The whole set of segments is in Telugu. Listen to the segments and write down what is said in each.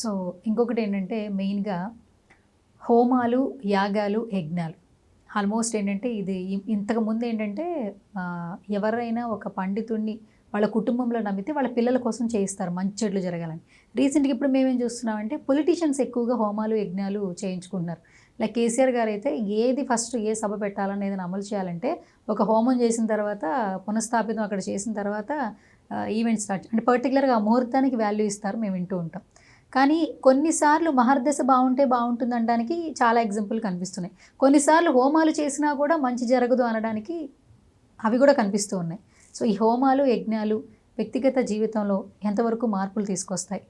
సో ఇంకొకటి ఏంటంటే మెయిన్గా హోమాలు యాగాలు యజ్ఞాలు. ఆల్మోస్ట్ ఏంటంటే ఇది ఇంతకుముందు ఏంటంటే ఎవరైనా ఒక పండితుడిని వాళ్ళ కుటుంబంలో నమ్మితే వాళ్ళ పిల్లల కోసం చేయిస్తారు మంచి చెట్లు జరగాలని. రీసెంట్గా ఇప్పుడు మేమేం చూస్తున్నామంటే పొలిటీషియన్స్ ఎక్కువగా హోమాలు యజ్ఞాలు చేయించుకుంటున్నారు. లైక్ కేసీఆర్ గారు అయితే ఏది ఫస్ట్ ఏ సభ పెట్టాలని ఏదైనా అమలు చేయాలంటే ఒక హోమం చేసిన తర్వాత పునఃస్థాపితం అక్కడ చేసిన తర్వాత ఈవెంట్ స్టార్ట్ అంటే పర్టికులర్గా ఆ ముహూర్తానికి వాల్యూ ఇస్తారు మేము వింటూ ఉంటాం. కానీ కొన్నిసార్లు మహర్దశ బాగుంటే బాగుంటుంది అనడానికి చాలా ఎగ్జాంపుల్ కనిపిస్తున్నాయి. కొన్నిసార్లు హోమాలు చేసినా కూడా మంచి జరగదు అనడానికి అవి కూడా కనిపిస్తూ ఉన్నాయి. సో ఈ హోమాలు యజ్ఞాలు వ్యక్తిగత జీవితంలో ఎంతవరకు మార్పులు తీసుకొస్తాయి?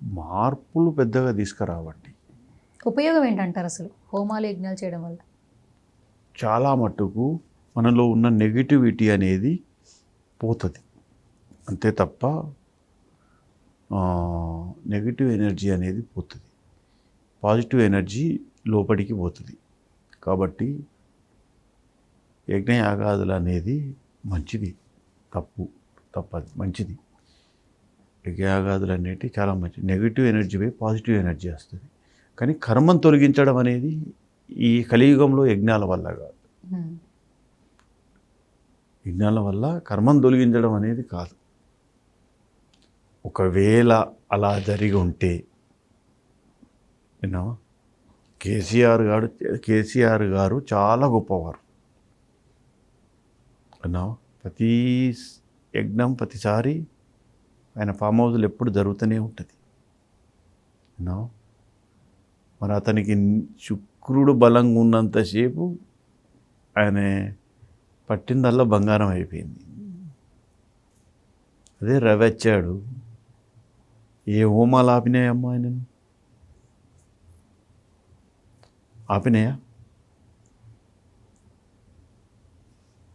మార్పులు పెద్దగా తీసుకురావండి. ఉపయోగం ఏంటంటారు అసలు హోమాలు యజ్ఞాలు చేయడం వల్ల? చాలా మట్టుకు మనలో ఉన్న నెగిటివిటీ అనేది పోతుంది. అంతే తప్ప నెగిటివ్ ఎనర్జీ అనేది పోతుంది. పాజిటివ్ ఎనర్జీ లోపలికి పోతుంది. కాబట్టి యజ్ఞయాగాదులు అనేది మంచిది. తప్పు తప్పది మంచిది. యజ్ఞయాగాదులు అనేవి చాలా మంచిది నెగిటివ్ ఎనర్జీ పోయి పాజిటివ్ ఎనర్జీ వస్తుంది. కానీ కర్మం తొలగించడం అనేది ఈ కలియుగంలో యజ్ఞాల వల్ల కాదు. యజ్ఞాల వల్ల కర్మం తొలగించడం అనేది కాదు. ఒకవేళ అలా జరిగి ఉంటే విన్నావా కేసీఆర్ గారు కేసీఆర్ గారు చాలా గొప్పవారు. విన్నావా ప్రతి యజ్ఞం ప్రతిసారి ఆయన ఫామ్ హౌస్లు ఎప్పుడు జరుగుతూనే ఉంటుంది. విన్నావా మరి అతనికి శుక్రుడు బలంగా ఉన్నంతసేపు ఆయన పట్టిందల్లా బంగారం అయిపోయింది. అదే రవి వచ్చాడు. ఏ హోమాలు ఆపినాయమ్మా ఆయనను? ఆపినాయా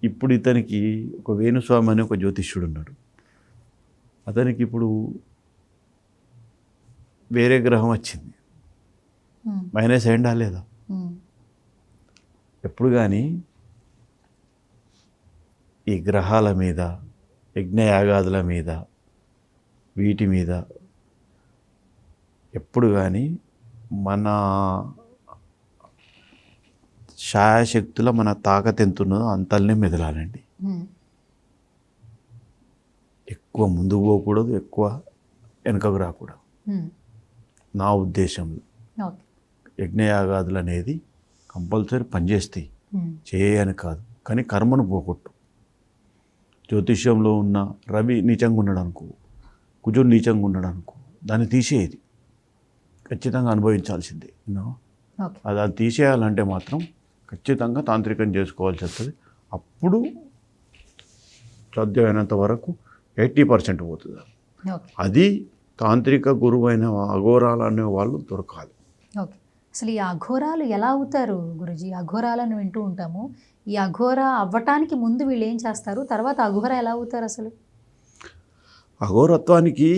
ఇప్పుడు ఇతనికి ఒక వేణుస్వామి అని ఒక జ్యోతిష్యుడు ఉన్నాడు. అతనికి ఇప్పుడు వేరే గ్రహం వచ్చింది. మైనస్ అయిందా లేదా. ఎప్పుడు కానీ ఈ గ్రహాల మీద యజ్ఞయాగాదుల మీద వీటి మీద ఎప్పుడు కానీ మన ఛాయాశక్తుల మన తాకత్ ఎంత ఉన్నదో అంతల్నే మెదలాలండి. ఎక్కువ ముందుకు పోకూడదు ఎక్కువ వెనుకకు రాకూడదు. నా ఉద్దేశంలో. యజ్ఞయాగాదులు అనేది కంపల్సరీ పనిచేస్తాయి. చేయని కాదు. కానీ కర్మను పోగొట్టు. జ్యోతిష్యంలో ఉన్న రవి నీచంగా ఉన్నాడు అనుకో కుజుడు నీచంగా ఉన్నాడు అనుకో దాన్ని తీసేది. ఖచ్చితంగా అనుభవించాల్సిందే అది అది తీసేయాలంటే మాత్రం ఖచ్చితంగా తాంత్రికం చేసుకోవాల్సి వస్తుంది. అప్పుడు సాధ్యమైనంత వరకు ఎయిటీ పర్సెంట్ పోతుంది. అది తాంత్రిక గురువైన అఘోరాలు అనే వాళ్ళు దొరకాలి. ఓకే అసలు ఈ అఘోరాలు ఎలా అవుతారు గురుజీ? అఘోరాలను వింటూ ఉంటాము. ఈ అఘోర అవ్వటానికి ముందు వీళ్ళు ఏం చేస్తారు? తర్వాత అఘోర ఎలా అవుతారు అసలు? అఘోరత్వానికి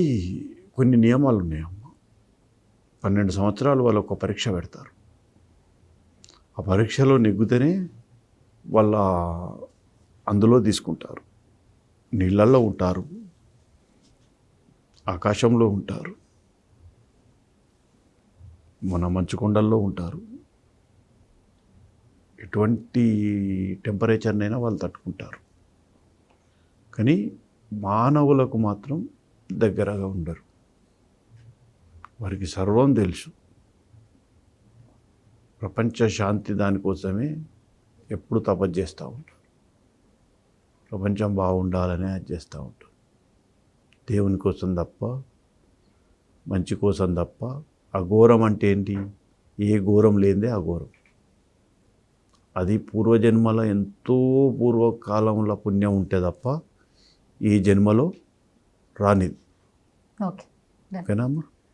కొన్ని నియమాలు ఉన్నాయమ్మ పన్నెండు సంవత్సరాలు వాళ్ళు ఒక పరీక్ష పెడతారు. ఆ పరీక్షలో నెగ్గుతేనే వాళ్ళ అందులో తీసుకుంటారు. నీళ్ళల్లో ఉంటారు. ఆకాశంలో ఉంటారు. మన మంచు కొండల్లో ఉంటారు. ఎటువంటి టెంపరేచర్నైనా వాళ్ళు తట్టుకుంటారు. కానీ మానవులకు మాత్రం దగ్గరగా ఉండరు. వారికి సర్వం తెలుసు. ప్రపంచ శాంతి దానికోసమే ఎప్పుడు తపస్సు చేస్తూ ఉంటారు. ప్రపంచం బాగుండాలని అది చేస్తూ ఉంటారు. దేవుని కోసం తప్ప మంచి కోసం తప్ప అఘోరం అంటే ఏంటి? ఏ ఘోరం లేనిదే అఘోరం. అది పూర్వజన్మలో ఎంతో పూర్వకాలంలో పుణ్యం ఉంటే తప్ప ఈ జన్మలో రానిది. ఓకే. ఓకేనా అమ్మా?